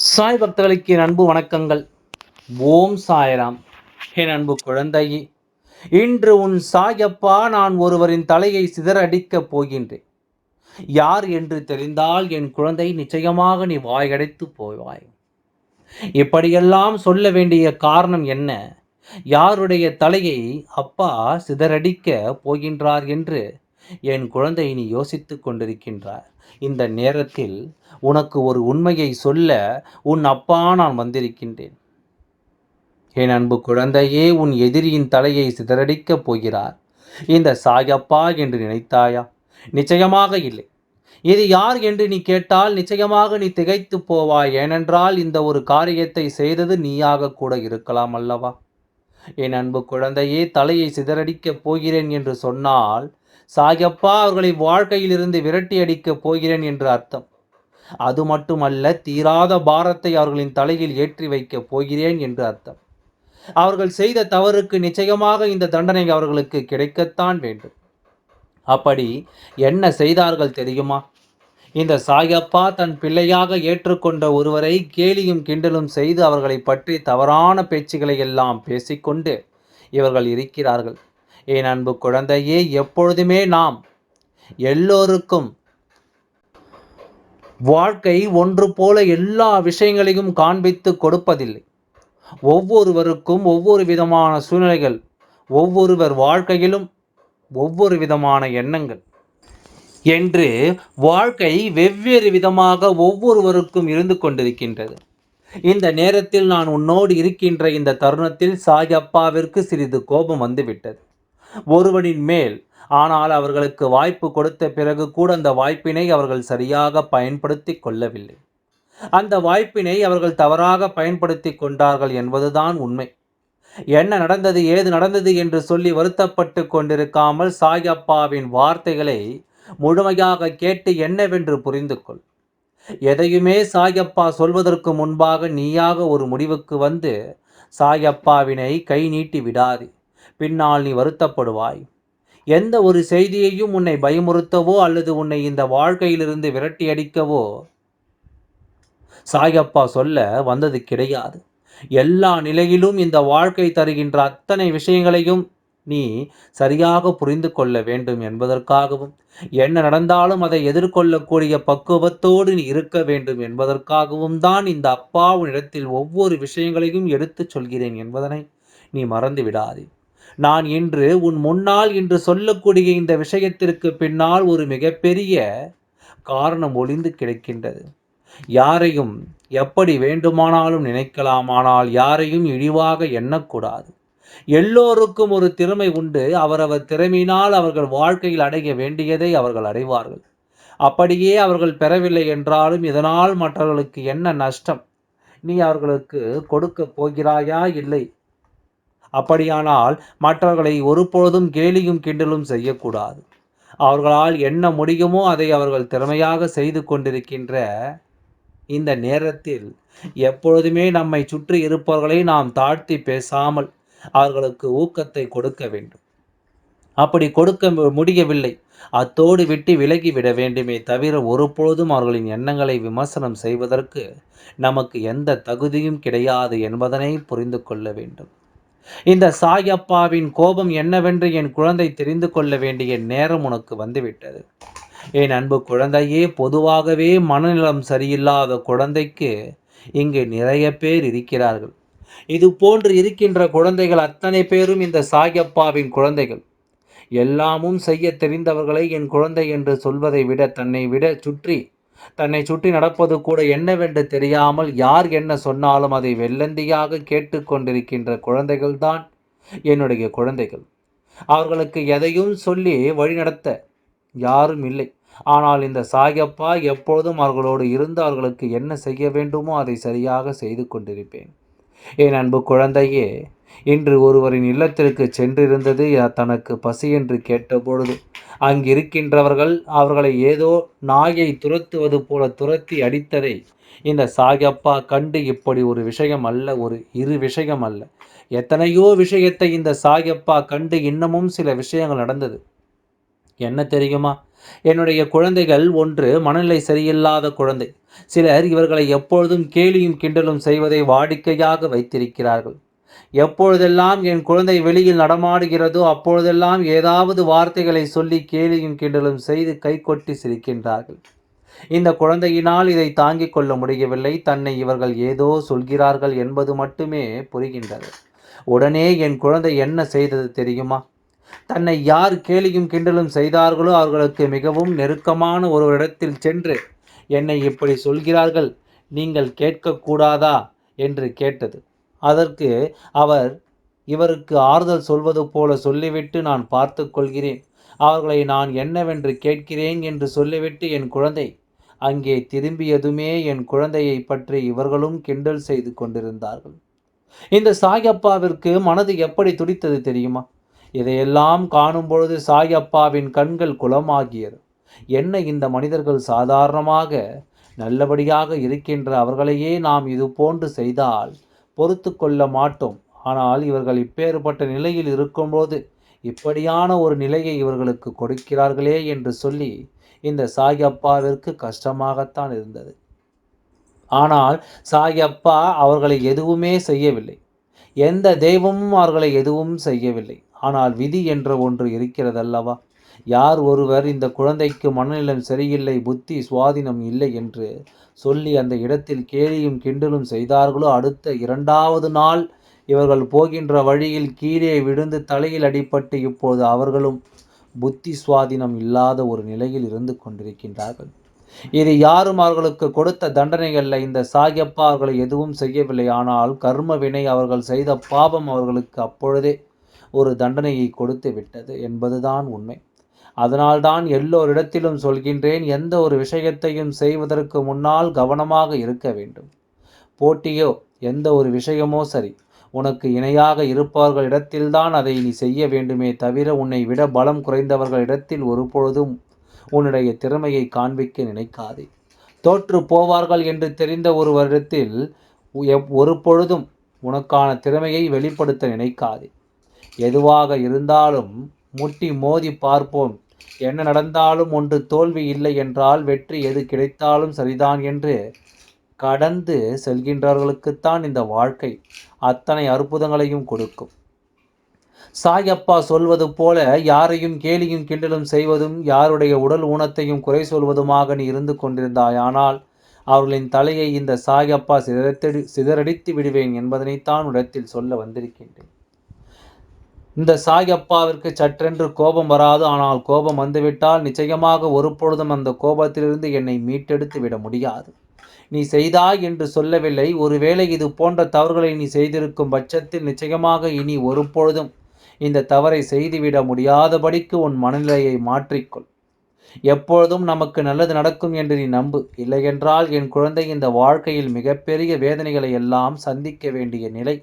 சாய் பக்தர்களுக்கு என் அன்பு வணக்கங்கள். ஓம் சாயராம். என் அன்பு குழந்தையே இன்று உன் சாயப்பா நான் ஒருவரின் தலையை சிதறடிக்கப் போகின்றேன். யார் என்று தெரிந்தால் என் குழந்தை நிச்சயமாக நீ வாயடைத்து போவாய். இப்படியெல்லாம் சொல்ல வேண்டிய காரணம் என்ன? யாருடைய தலையை அப்பா சிதறடிக்க போகின்றார் என்று என் குழந்தை நீ யோசித்துக் கொண்டிருக்கின்றார். இந்த நேரத்தில் உனக்கு ஒரு உண்மையை சொல்ல உன் அப்பா நான் வந்திருக்கின்றேன். என் அன்பு குழந்தையே உன் எதிரியின் தலையை சிதறடிக்கப் போகிறார். இந்த சாயப்பா என்று நினைத்தாயா? நிச்சயமாக இல்லை. இது யார் என்று நீ கேட்டால் நிச்சயமாக நீ திகைத்து போவாய். ஏனென்றால் இந்த ஒரு காரியத்தை செய்தது நீயாக கூட இருக்கலாம் அல்லவா? என் அன்பு குழந்தையே தலையை சிதறடிக்கப் போகிறேன் என்று சொன்னால் சாயப்பா அவர்களை வாழ்க்கையிலிருந்து விரட்டி அடிக்கப் போகிறேன் என்று அர்த்தம். அது மட்டுமல்ல தீராத பாரத்தை அவர்களின் தலையில் ஏற்றி வைக்கப் போகிறேன் என்று அர்த்தம். அவர்கள் செய்த தவறுக்கு நிச்சயமாக இந்த தண்டனை அவர்களுக்கு கிடைக்கத்தான் வேண்டும். அப்படி என்ன செய்தார்கள் தெரியுமா? இந்த சாயப்பா தன் பிள்ளையாக ஏற்றுக்கொண்ட ஒருவரை கேலியும் கிண்டலும் செய்து அவர்களை பற்றி தவறான பேச்சுகளை எல்லாம் பேசிக்கொண்டு இவர்கள் இருக்கிறார்கள். என் அன்பு குழந்தையே எப்பொழுதுமே நாம் எல்லோருக்கும் வாழ்க்கை ஒன்று போல எல்லா விஷயங்களையும் காண்பித்து கொடுப்பதில்லை. ஒவ்வொருவருக்கும் ஒவ்வொரு விதமான சூழ்நிலைகள் ஒவ்வொருவர் வாழ்க்கையிலும் ஒவ்வொரு விதமான எண்ணங்கள். என்று வாழ்க்கை வெவ்வேறு விதமாக ஒவ்வொருவருக்கும் இருந்து கொண்டிருக்கின்றது. இந்த நேரத்தில் நான் உன்னோடு இருக்கின்ற இந்த தருணத்தில் சாயப்பாவிற்கு சிறிது கோபம் வந்துவிட்டது. ஒருவனின் மேல். ஆனால் அவர்களுக்கு வாய்ப்பு கொடுத்த பிறகு கூட அந்த வாய்ப்பினை அவர்கள் சரியாக பயன்படுத்தி கொள்ளவில்லை. அந்த வாய்ப்பினை அவர்கள் தவறாக பயன்படுத்தி கொண்டார்கள் என்பதுதான் உண்மை. என்ன நடந்தது ஏது நடந்தது என்று சொல்லி வருத்தப்பட்டு கொண்டிருக்காமல் சாயப்பாவின் வார்த்தைகளை முழுமையாக கேட்டு என்னவென்று புரிந்து கொள். எதையுமே சாயப்பா சொல்வதற்கு முன்பாக நீயாக ஒரு முடிவுக்கு வந்து சாயப்பாவினை கை நீட்டி விடாதே. பின்னால் நீ வருத்தப்படுவாய். எந்த ஒரு செய்தியையும் உன்னை பயமுறுத்தவோ அல்லது உன்னை இந்த வாழ்க்கையிலிருந்து விரட்டி அடிக்கவோ சாயப்பா சொல்ல வந்தது கிடையாது. எல்லா நிலையிலும் இந்த வாழ்க்கை தருகின்ற அத்தனை விஷயங்களையும் நீ சரியாக புரிந்து கொள்ள வேண்டும் என்பதற்காகவும் என்ன நடந்தாலும் அதை எதிர்கொள்ளக்கூடிய பக்குவத்தோடு நீ இருக்க வேண்டும் என்பதற்காகவும் தான் இந்த அப்பாவின் இடத்தில் ஒவ்வொரு விஷயங்களையும் எடுத்துச் சொல்கிறேன் என்பதனை நீ மறந்து விடாதே நான் இன்று உன் முன்னால் இன்று சொல்லக்கூடிய இந்த விஷயத்திற்கு பின்னால் ஒரு மிகப்பெரிய காரணம் ஒளிந்து கிடைக்கின்றது. யாரையும் எப்படி வேண்டுமானாலும் நினைக்கலாம் ஆனால் யாரையும் இழிவாக எண்ணக்கூடாது. எல்லோருக்கும் ஒரு திறமை உண்டு. அவரவர் திறமையினால் அவர்கள் வாழ்க்கையில் அடைய வேண்டியதை அவர்கள் அடைவார்கள். அப்படியே அவர்கள் பெறவில்லை என்றாலும் இதனால் மற்றவர்களுக்கு என்ன நஷ்டம்? நீ அவர்களுக்கு கொடுக்க போகிறாயா? இல்லை. அப்படியானால் மற்றவர்களை ஒருபொழுதும் கேலியும் கிண்டலும் செய்யக்கூடாது. அவர்களால் என்ன முடியுமோ அதை அவர்கள் திறமையாக செய்து கொண்டிருக்கின்ற இந்த நேரத்தில் எப்பொழுதுமே நம்மை சுற்றி இருப்பவர்களை நாம் தாழ்த்தி பேசாமல் அவர்களுக்கு ஊக்கத்தை கொடுக்க வேண்டும். அப்படி கொடுக்க முடியவில்லை. அத்தோடு விட்டு விலகிவிட வேண்டுமே தவிர ஒருபொழுதும் அவர்களின் எண்ணங்களை விமர்சனம் செய்வதற்கு நமக்கு எந்த தகுதியும் கிடையாது என்பதனை புரிந்து கொள்ள வேண்டும். இந்த சாயப்பாவின் கோபம் என்னவென்று என் குழந்தை தெரிந்து கொள்ள வேண்டிய நேரம் உனக்கு வந்துவிட்டது. என் அன்பு குழந்தையே பொதுவாகவே மனநிலம் சரியில்லாத குழந்தைக்கு இங்கு நிறைய பேர் இருக்கிறார்கள். இது போன்று இருக்கின்ற குழந்தைகள் அத்தனை பேரும் இந்த சாயப்பாவின் குழந்தைகள். எல்லாமும் செய்ய தெரிந்தவர்களை என் குழந்தை என்று சொல்வதை விட தன்னை விட சுற்றி தன்னை சுற்றி நடப்பது கூட என்னவென்று தெரியாமல் யார் என்ன சொன்னாலும் அதை வெள்ளந்தியாக கேட்டுக்கொண்டிருக்கின்ற குழந்தைகள்தான் என்னுடைய குழந்தைகள். அவர்களுக்கு எதையும் சொல்லி வழிநடத்த யாரும் இல்லை. ஆனால் இந்த சாயப்பா எப்பொழுதும் அவர்களோடு இருந்து அவர்களுக்கு என்ன செய்ய வேண்டுமோ அதை சரியாக செய்து கொண்டிருப்பேன். என் அன்பு குழந்தையே இன்று ஒருவரின் இல்லத்திற்கு சென்றிருந்தது தனக்கு பசி என்று கேட்டபொழுது அங்கிருக்கின்றவர்கள் அவர்களை ஏதோ நாயை துரத்துவது போல துரத்தி அடித்ததை. இந்த சாயப்பா கண்டு இப்படி ஒரு விஷயம் அல்ல ஒரு இரு விஷயம் அல்ல. எத்தனையோ விஷயத்தை இந்த சாயப்பா கண்டு இன்னமும் சில விஷயங்கள் நடந்தது. என்ன தெரியுமா? என்னுடைய குழந்தைகள் ஒன்று மனநிலை சரியில்லாத குழந்தை. சிலர் இவர்களை எப்பொழுதும் கேலியும் கிண்டலும் செய்வதை வாடிக்கையாக வைத்திருக்கிறார்கள். எப்பொழுதெல்லாம் என் குழந்தை வெளியில் நடமாடுகிறதோ அப்பொழுதெல்லாம் ஏதாவது வார்த்தைகளை சொல்லி கேலியும் கிண்டலும் செய்து கைகொட்டி சிரிக்கின்றார்கள். இந்த குழந்தையினால் இதை தாங்கிக் கொள்ள முடியவில்லை. தன்னை இவர்கள் ஏதோ சொல்கிறார்கள் என்பது மட்டுமே புரிகின்றது. உடனே என் குழந்தை என்ன செய்தது தெரியுமா? தன்னை யார் கேலியும் கிண்டலும் செய்தார்களோ அவர்களுக்கு மிகவும் நெருக்கமான ஒரு இடத்தில் சென்று என்னை இப்படி சொல்கிறார்கள்? நீங்கள் கேட்கக்கூடாதா? என்று கேட்டது. அதற்கு அவர் இவருக்கு ஆறுதல் சொல்வது போல சொல்லிவிட்டு நான் பார்த்து கொள்கிறேன். அவர்களை நான் என்னவென்று கேட்கிறேன் என்று சொல்லிவிட்டு என் குழந்தை அங்கே திரும்பியதுமே என் குழந்தையை பற்றி இவர்களும் கிண்டல் செய்து கொண்டிருந்தார்கள். இந்த சாயப்பாவிற்கு மனது எப்படி துடித்தது தெரியுமா? இதையெல்லாம் காணும் பொழுது சாயப்பாவின் கண்கள் குளமாகியது. என்ன இந்த மனிதர்கள் சாதாரணமாக நல்லபடியாக இருக்கின்ற அவர்களையே நாம் இது போன்று செய்தால் பொறுத்து கொள்ள மாட்டோம். ஆனால் இவர்கள் இப்பேற்பட்ட நிலையில் இருக்கும்போது இப்படியான ஒரு நிலையை இவர்களுக்கு கொடுக்கிறார்களே என்று சொல்லி இந்த சாயப்பாவிற்கு கஷ்டமாகத்தான் இருந்தது. ஆனால் சாயப்பா அவர்களை எதுவுமே செய்யவில்லை. எந்த தெய்வமும் அவர்களை எதுவும் செய்யவில்லை. ஆனால் விதி என்ற ஒன்று இருக்கிறதல்லவா? யார் ஒருவர் இந்த குழந்தைக்கு மனநிலம் சரியில்லை புத்தி சுவாதீனம் இல்லை என்று சொல்லி அந்த இடத்தில் கேலியும் கிண்டலும் செய்தார்களோ அடுத்த இரண்டாவது நாள் இவர்கள் போகின்ற வழியில் கீழே விழுந்து தலையில் அடிபட்டு இப்போது அவர்களும் புத்தி சுவாதீனம் இல்லாத ஒரு நிலையில் இருந்து கொண்டிருக்கின்றார்கள். இது யாரும் அவர்களுக்கு கொடுத்த தண்டனைகள்ல இந்த சாகியப்பா அவர்களை எதுவும் செய்யவில்லை. ஆனால் கர்ம வினை அவர்கள் செய்த பாபம் அவர்களுக்கு அப்பொழுதே ஒரு தண்டனையை கொடுத்து விட்டது என்பதுதான் உண்மை. அதனால்தான் எல்லோரிடத்திலும் சொல்கின்றேன் எந்த ஒரு விஷயத்தையும் செய்வதற்கு முன்னால் கவனமாக இருக்க வேண்டும். போட்டியோ எந்த ஒரு விஷயமோ சரி உனக்கு இணையாக இருப்பவர்களிடத்தில்தான் அதை நீ செய்ய வேண்டுமே தவிர உன்னை விட பலம் குறைந்தவர்களிடத்தில் ஒரு பொழுதும் உன்னுடைய திறமையை காண்பிக்க நினைக்காதே. தோற்று போவார்கள் என்று தெரிந்த ஒருவரிடத்தில் ஒரு பொழுதும் உனக்கான திறமையை வெளிப்படுத்த நினைக்காதே. எதுவாக இருந்தாலும் முட்டி மோதி பார்ப்போம். என்ன நடந்தாலும் ஒன்று தோல்வி இல்லை என்றால் வெற்றி எது கிடைத்தாலும் சரிதான் என்று கடந்து செல்கின்றவர்களுக்குத்தான் இந்த வாழ்க்கை அத்தனை அற்புதங்களையும் கொடுக்கும். சாயப்பா சொல்வது போல யாரையும் கேலியும் கிண்டலும் செய்வதும் யாருடைய உடல் ஊனத்தையும் குறை சொல்வதுமாக நீ இருந்து கொண்டிருந்தாய் ஆனால் அவர்களின் தலையை இந்த சாயப்பா சிதறடி சிதறடித்து விடுவேன் என்பதனைத்தான் இடத்தில் சொல்ல வந்திருக்கின்றேன். இந்த சாயப்பாவிற்கு சற்றென்று கோபம் வராது. ஆனால் கோபம் வந்துவிட்டால் நிச்சயமாக ஒரு பொழுதும் அந்த கோபத்திலிருந்து என்னை மீட்டெடுத்து விட முடியாது. நீ செய்தாய் என்று சொல்லவில்லை. ஒருவேளை இது போன்ற தவறுகளை நீ செய்திருக்கும் பட்சத்தில் நிச்சயமாக இனி ஒரு பொழுதும் இந்த தவறை செய்துவிட முடியாதபடிக்கு உன் மனநிலையை மாற்றிக்கொள். எப்பொழுதும் நமக்கு நல்லது நடக்கும் என்று நீ நம்பு. இல்லையென்றால் என் குழந்தை இந்த வாழ்க்கையில் மிகப்பெரிய வேதனைகளை எல்லாம் சந்திக்க வேண்டிய நிலை.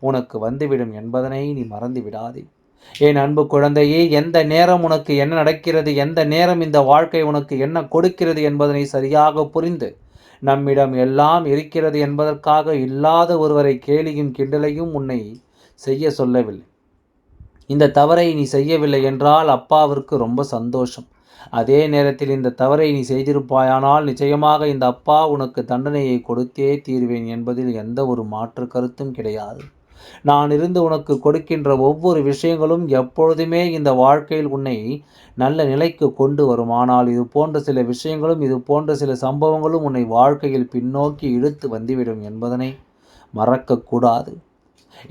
உனக்கு வந்துவிடும் என்பதனை நீ மறந்து விடாதே. என் அன்பு குழந்தையே எந்த நேரம் உனக்கு என்ன நடக்கிறது எந்த நேரம் இந்த வாழ்க்கை உனக்கு என்ன கொடுக்கிறது என்பதனை சரியாக புரிந்து நம்மிடம் எல்லாம் இருக்கிறது என்பதற்காக இல்லாத ஒருவரை கேலியும் கிண்டலையும் உன்னை செய்ய சொல்லவில்லை. இந்த தவறை நீ செய்யவில்லை என்றால் அப்பாவிற்கு ரொம்ப சந்தோஷம். அதே நேரத்தில் இந்த தவறை நீ செய்திருப்பாயானால் நிச்சயமாக இந்த அப்பா உனக்கு தண்டனையை கொடுத்தே தீர்வேன் என்பதில் எந்த ஒரு மாற்று கருத்தும் கிடையாது. நான் இருந்து உனக்கு கொடுக்கின்ற ஒவ்வொரு விஷயங்களும் எப்பொழுதுமே இந்த வாழ்க்கையில் உன்னை நல்ல நிலைக்கு கொண்டு வரும் ஆனால் இது போன்ற சில விஷயங்களும் இது போன்ற சில சம்பவங்களும் உன்னை வாழ்க்கையில் பின்னோக்கி இழுத்து வந்துவிடும் என்பதனை மறக்கக்கூடாது.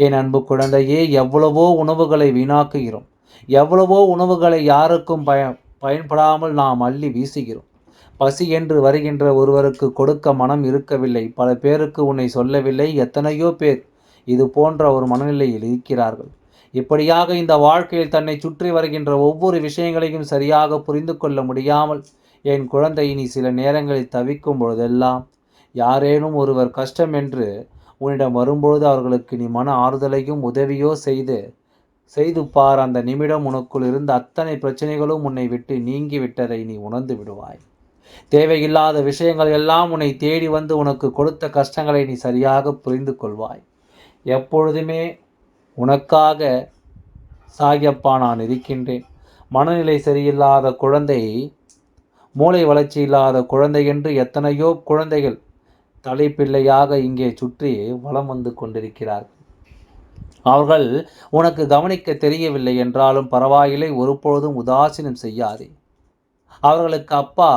என் அன்பு குழந்தையே எவ்வளவோ உணவுகளை வீணாக்குகிறோம். எவ்வளவோ உணவுகளை யாருக்கும் பய பயன்படாமல் நாம் அள்ளி வீசுகிறோம். பசி என்று வருகின்ற ஒருவருக்கு கொடுக்க மனம் இருக்கவில்லை. பல பேருக்கு உன்னை சொல்லவில்லை. எத்தனையோ பேர் இது போன்ற ஒரு மனநிலையில் இருக்கிறார்கள். இப்படியாக இந்த வாழ்க்கையில் தன்னை சுற்றி வருகின்ற ஒவ்வொரு விஷயங்களையும் சரியாக புரிந்து கொள்ள முடியாமல் என் குழந்தை நீ சில நேரங்களில் தவிக்கும் பொழுதெல்லாம் யாரேனும் ஒருவர் கஷ்டம் என்று உன்னிடம் வரும்பொழுது அவர்களுக்கு நீ மன ஆறுதலையும் உதவியோ செய்து செய்து பார். அந்த நிமிடம் உனக்குள் இருந்த அத்தனை பிரச்சனைகளும் உன்னை விட்டு நீங்கி விட்டதை நீ உணர்ந்து விடுவாய். தேவையில்லாத விஷயங்கள் எல்லாம் உன்னை தேடி வந்து உனக்கு கொடுத்த கஷ்டங்களை நீ சரியாக புரிந்து கொள்வாய். எப்பொழுதுமே உனக்காக சாகியப்பா நான் இருக்கின்றேன். மனநிலை சரியில்லாத குழந்தை மூளை வளர்ச்சி இல்லாத குழந்தை என்று எத்தனையோ குழந்தைகள் தலைப்பிள்ளையாக இங்கே சுற்றி வலம் வந்து கொண்டிருக்கிறார்கள். அவர்கள் உனக்கு கவனிக்க தெரியவில்லை என்றாலும் பரவாயில்லை ஒருபொழுதும் உதாசீனம் செய்யாதே. அவர்களுக்கு அப்பா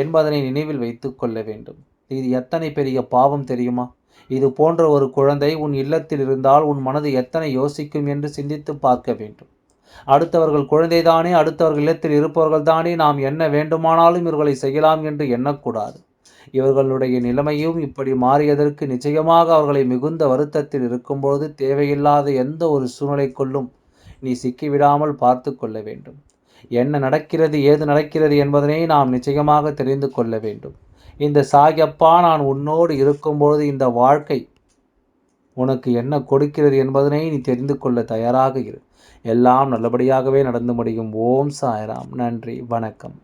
என்பதனை நினைவில் வைத்து கொள்ள வேண்டும். இது எத்தனை பெரிய பாவம் தெரியுமா? இது போன்ற ஒரு குழந்தை உன் இல்லத்தில் இருந்தால் உன் மனது எத்தனை யோசிக்கும் என்று சிந்தித்து பார்க்க வேண்டும். அடுத்தவர்கள் குழந்தைதானே அடுத்தவர்கள் இல்லத்தில் இருப்பவர்கள் தானே நாம் என்ன வேண்டுமானாலும் இவர்களை செய்யலாம் என்று எண்ணக்கூடாது. இவர்களுடைய நிலைமையும் இப்படி மாறியதற்கு நிச்சயமாக அவர்களை மிகுந்த வருத்தத்தில் இருக்கும்பொழுது தேவையில்லாத எந்த ஒரு சூழ்நிலைக்குள்ளும் நீ சிக்கிவிடாமல் பார்த்து கொள்ள வேண்டும். என்ன நடக்கிறது ஏது நடக்கிறது என்பதனை நாம் நிச்சயமாக தெரிந்து கொள்ள வேண்டும். இந்த சாயப்பா நான் உன்னோடு இருக்கும்பொழுது இந்த வாழ்க்கை உனக்கு என்ன கொடுக்கிறது என்பதனை நீ தெரிந்து கொள்ள தயாராக இரு. எல்லாம் நல்லபடியாகவே நடந்து முடியும். ஓம் சாய்ராம். நன்றி. வணக்கம்.